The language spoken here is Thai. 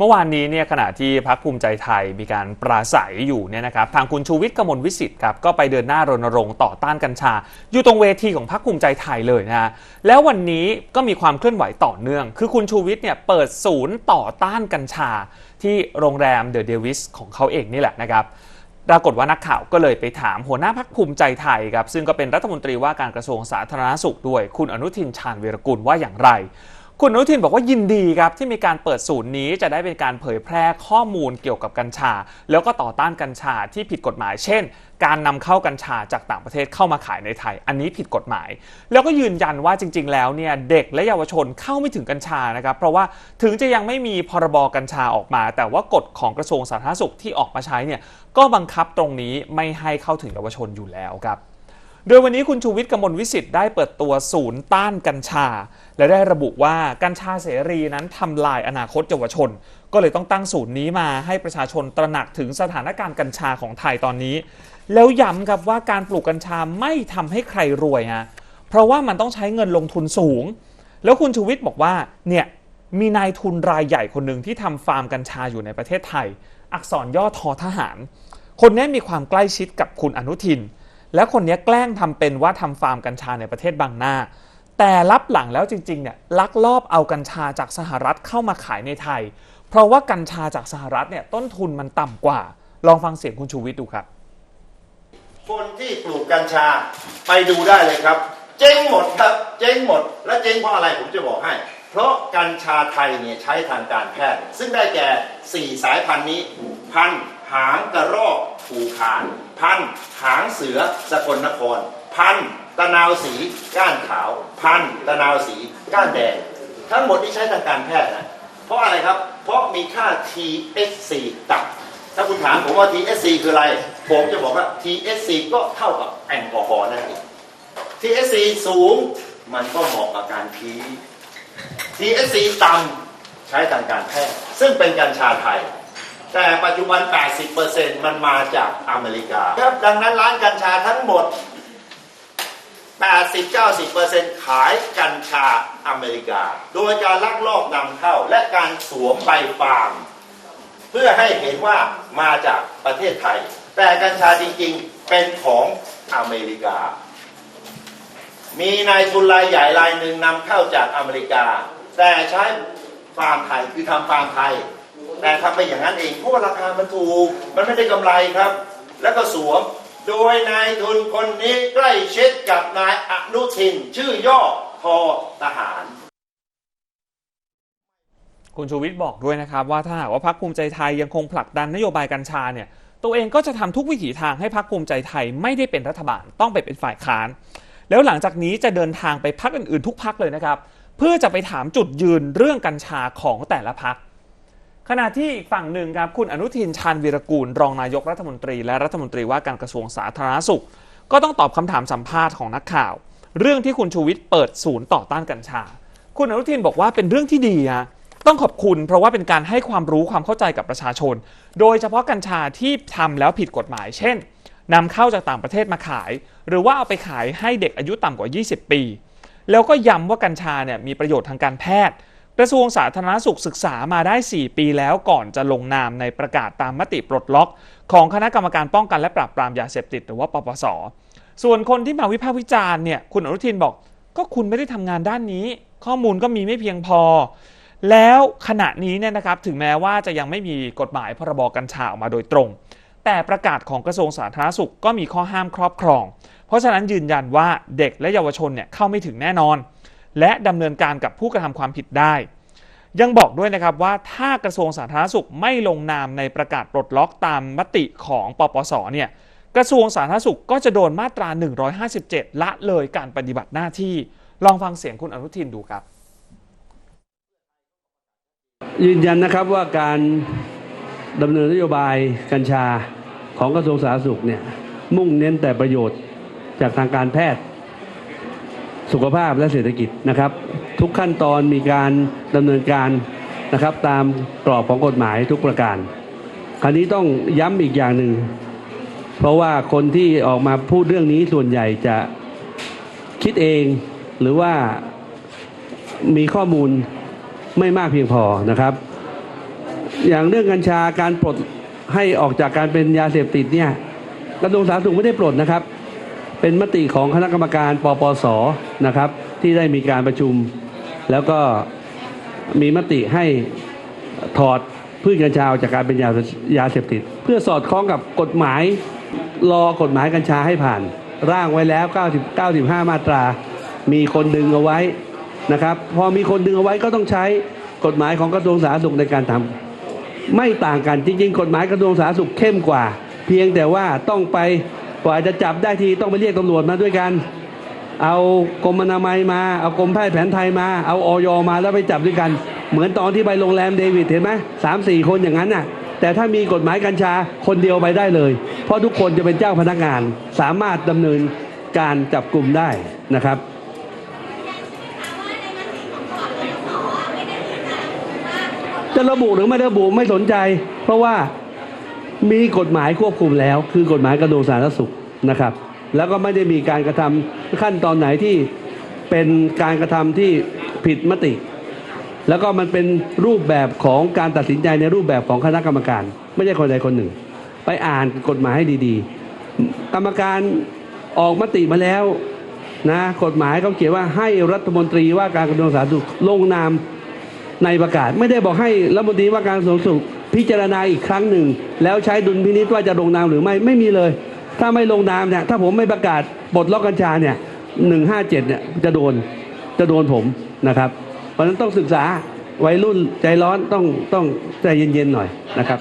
เมื่อวานนี้เนี่ยขณะที่พักภูมิใจไทยมีการปราศัยอยู่เนี่ยนะครับทางคุณชูวิทย์กมลวิสิทธิ์ครับก็ไปเดินหน้ารณรงค์ต่อต้านกัญชา อยู่ตรงเวทีของพักภูมิใจไทยเลยนะฮะแล้ววันนี้ก็มีความเคลื่อนไหวต่อเนื่อง คือคุณชูวิทย์เนี่ยเปิดศูนย์ต่อต้านกัญชา ที่โรงแรมเดอะเดวิสของเขาเองนี่แหละนะครับปรากฏว่านักข่าวก็เลยไปถามหัวหน้าพักภูมิใจไทยครับซึ่งก็เป็นรัฐมนตรีว่าการกระทรวงสาธารณสุขด้วย คุณอนุทินชาญวีรกุลว่าอย่างไร คุณอนุทินบอกว่ายินดีครับ ที่มีการเปิดศูนย์นี้จะได้เป็นการเผยแพร่ข้อมูลเกี่ยวกับกัญชา แล้วก็ต่อต้านกัญชาที่ผิดกฎหมาย เช่น การนำเข้ากัญชาจากต่างประเทศเข้ามาขายในไทย อันนี้ผิดกฎหมาย แล้วก็ยืนยันว่าจริง ๆ แล้วเนี่ยเด็กและเยาวชนเข้าไม่ถึงกัญชานะครับ เพราะว่าถึงจะยังไม่มีพรบกัญชาออกมา แต่ว่ากฎของกระทรวงสาธารณสุขที่ออกมาใช้เนี่ยก็บังคับตรงนี้ไม่ให้เข้าถึงเยาวชนอยู่แล้วครับ โดยวันนี้คุณชูวิทย์กมลวิสิทธิ์ได้เปิดตัวศูนย์ต้านกัญชา และได้ระบุว่ากัญชาเสรีนั้นทำลายอนาคตเยาวชน ก็เลยต้องตั้งศูนย์นี้มาให้ประชาชนตระหนักถึงสถานการณ์กัญชาของไทยตอนนี้ แล้วย้ำครับว่าการปลูกกัญชาไม่ทำให้ใครรวยฮะเพราะว่ามันต้องใช้เงินลงทุนสูง แล้วคุณชูวิทย์บอกว่าเนี่ยมีนายทุนรายใหญ่คนหนึ่งที่ทำฟาร์มกัญชาอยู่ในประเทศไทย อักษรย่อทอทหาร คนนี้มีความใกล้ชิดกับคุณอนุทิน แล้วคนนี้แกล้งทำเป็นว่าทำฟาร์มกัญชาในประเทศบางนาแต่รับหลังแล้วจริงๆเนี่ยลักลอบเอากัญชาจากสหรัฐเข้ามาขายในไทย เพราะว่ากัญชาจากสหรัฐเนี่ยต้นทุนมันต่ำกว่า ลองฟังเสียงคุณชูวิทย์ดูครับ คนที่ปลูกกัญชาไปดูได้เลยครับ เจ๊งหมดครับเจ๊งหมด และเจ๊งเพราะอะไรผมจะบอกให้ เพราะกัญชาไทยเนี่ยใช้ทางการแพทย์ ซึ่งได้แก่ 4 สายพันธุ์นี้ พันธ์หางกระรอกภูคาน พันหางเสือสกลนคร พันตะนาวสีก้านขาว พันตะนาวสีก้านแดง ทั้งหมดที่ใช้ทางการแพทย์นะเพราะอะไรครับ เพราะมีค่า THC ต่ำถ้าคุณถามผมว่า THC คืออะไร ผมจะบอกว่า THC ก็เท่ากับแอลกอฮอล์นั่นเอง THC สูงมันก็เหมาะกับการพี THC ต่ำใช้ทางการแพทย์ซึ่งเป็นกัญชาไทย แต่ปัจจุบัน 80%มันมาจากอเมริกา ครับ ดังนั้นร้านกัญชาทั้งหมด 80-90%ขายกัญชาอเมริกา โดยการลักลอบนำเข้าและการสวมใบฟาร์ม เพื่อให้เห็นว่ามาจากประเทศไทย แต่กัญชาจริงๆเป็นของอเมริกา มีนายทุนรายใหญ่รายหนึ่งนำเข้าจากอเมริกา แต่ใช้ฟาร์มไทยคือทำฟาร์มไทย แต่ทำไปอย่างนั้นเองเพราะว่าราคามันถูก มันไม่ได้กำไรครับ แล้วก็สวมโดยนายทุนคนนี้ใกล้ชิดกับนายอนุทิน ชื่อย่อทอทหาร คุณชูวิทย์บอกด้วยนะครับว่าถ้าหากว่าพรรคภูมิใจไทยยังคงผลักดันนโยบายกัญชาเนี่ยตัวเองก็จะทำทุกวิถีทางให้พรรคภูมิใจไทยไม่ได้เป็นรัฐบาลต้องไปเป็นฝ่ายค้าน แล้วหลังจากนี้จะเดินทางไปพรรคอื่นๆ ทุกพรรคเลยนะครับ เพื่อจะไปถามจุดยืนเรื่องกัญชาของแต่ละพรรค ขณะที่อีกฝั่งหนึ่งครับคุณอนุทินชาญวีรกูล รองนายกรัฐมนตรี และรัฐมนตรีว่าการกระทรวงสาธารณสุข ก็ต้องตอบคำถามสัมภาษณ์ของนักข่าว เรื่องที่คุณชูวิทย์เปิดศูนย์ต่อต้านกัญชา คุณอนุทินบอกว่าเป็นเรื่องที่ดีฮะต้องขอบคุณเพราะว่าเป็นการให้ความรู้ความเข้าใจกับประชาชน โดยเฉพาะกัญชาที่ทำแล้วผิดกฎหมาย เช่นนำเข้าจากต่างประเทศมาขาย หรือว่าเอาไปขายให้เด็กอายุต่ำกว่า 20 ปี แล้วก็ย้ำว่ากัญชาเนี่ยมีประโยชน์ทางการแพทย์ กระทรวงสาธารณสุขศึกษามาได้ 4 ปีแล้วก่อนจะลงนามในประกาศตามมติปลดล็อก ของคณะกรรมการป้องกันและปราบปรามยาเสพติดหรือว่าปปส ส่วนคนที่มาวิพากษ์วิจารณ์เนี่ยคุณอนุทินบอก ก็คุณไม่ได้ทำงานด้านนี้ ข้อมูลก็มีไม่เพียงพอ แล้วขณะนี้เนี่ยนะครับถึงแม้ว่าจะยังไม่มีกฎหมายพรบกัญชาออกมาโดยตรง แต่ประกาศของกระทรวงสาธารณสุขก็มีข้อห้ามครอบครอง เพราะฉะนั้นยืนยันว่าเด็กและเยาวชนเนี่ยเข้าไม่ถึงแน่นอน และดำเนินการกับผู้กระทำความผิดได้ ยังบอกด้วยนะครับว่าถ้ากระทรวงสาธารณสุขไม่ลงนามในประกาศปลดล็อกตามมติของปปสเนี่ยกระทรวงสาธารณสุขก็จะโดนมาตรา 157 ละเลยการปฏิบัติหน้าที่ ลองฟังเสียงคุณอนุทินดูครับ ยืนยันนะครับว่าการดำเนินนโยบายกัญชาของกระทรวงสาธารณสุขเนี่ยมุ่งเน้นแต่ประโยชน์จากทางการแพทย์ สุขภาพและเศรษฐกิจนะครับ ทุกขั้นตอนมีการดำเนินการนะครับ ตามกรอบของกฎหมายทุกประการ คราวนี้ต้องย้ำอีกอย่างหนึ่ง เพราะว่าคนที่ออกมาพูดเรื่องนี้ส่วนใหญ่จะคิดเองหรือว่ามีข้อมูลไม่มากเพียงพอนะครับ อย่างเรื่องกัญชาการปลดให้ออกจากการเป็นยาเสพติดเนี่ยกระทรวงสาธารณสุขไม่ได้ปลดนะครับ เป็นมติของคณะกรรมการปปสนะครับ ที่ได้มีการประชุม แล้วก็มีมติให้ถอดพืชกัญชาออกจากการเป็นยายาเสพติด เพื่อสอดคล้องกับกฎหมายรอกฎหมายกัญชาให้ผ่าน ร่างไว้แล้ว 90 95 มาตรา มีคนดึงเอาไว้นะครับ พอมีคนดึงเอาไว้ก็ต้องใช้กฎหมายของกระทรวงสาธารณสุขในการทำไม่ต่างกันจริง ๆ กฎหมายกระทรวงสาธารณสุขเข้มกว่า เพียงแต่ว่าต้องไป กว่าจะจับได้ทีต้องไปเรียกตำรวจมาด้วยกัน เอากรมอนามัยมา เอากรมแพทย์แผนไทยมา เอาออยมาแล้วไปจับด้วยกัน เหมือนตอนที่ไปโรงแรมเดวิดเห็นไหมสามสี่คนอย่างนั้นน่ะ แต่ถ้ามีกฎหมายกัญชาคนเดียวไปได้เลย เพราะทุกคนจะเป็นเจ้าพนักงาน สามารถดำเนินการจับกลุ่มได้นะครับจะระบุหรือไม่ระบุไม่สนใจ เพราะว่า มีกฎหมายควบคุมแล้ว คือกฎหมายกระทรวงสาธารณสุขนะครับ แล้วก็ไม่ได้มีการกระทำขั้นตอนไหนที่เป็นการกระทำที่ผิดมติ แล้วก็มันเป็นรูปแบบของการตัดสินใจในรูปแบบของคณะกรรมการ ไม่ใช่คนใดคนหนึ่ง ไปอ่านกฎหมายให้ดีๆ กรรมการออกมติมาแล้วนะกฎหมายเขาเขียนว่าให้รัฐมนตรีว่าการกระทรวงสาธารณสุขลงนามในประกาศ ไม่ได้บอกให้รัฐมนตรีว่าการกระทรวงสุข พิจารณาอีกครั้งหนึ่ง แล้วใช้ดุลพินิษว่าจะลงนามหรือไม่ไม่มีเลย ถ้าไม่ลงนามเนี่ยถ้าผมไม่ประกาศบทล็อกกัญชาเนี่ยหนึ่งห้าเจ็ดเนี่ยจะโดนจะโดนผมนะครับ เพราะฉะนั้นต้องศึกษาวัยรุ่นใจร้อนต้องต้องใจเย็นๆหน่อยนะครับ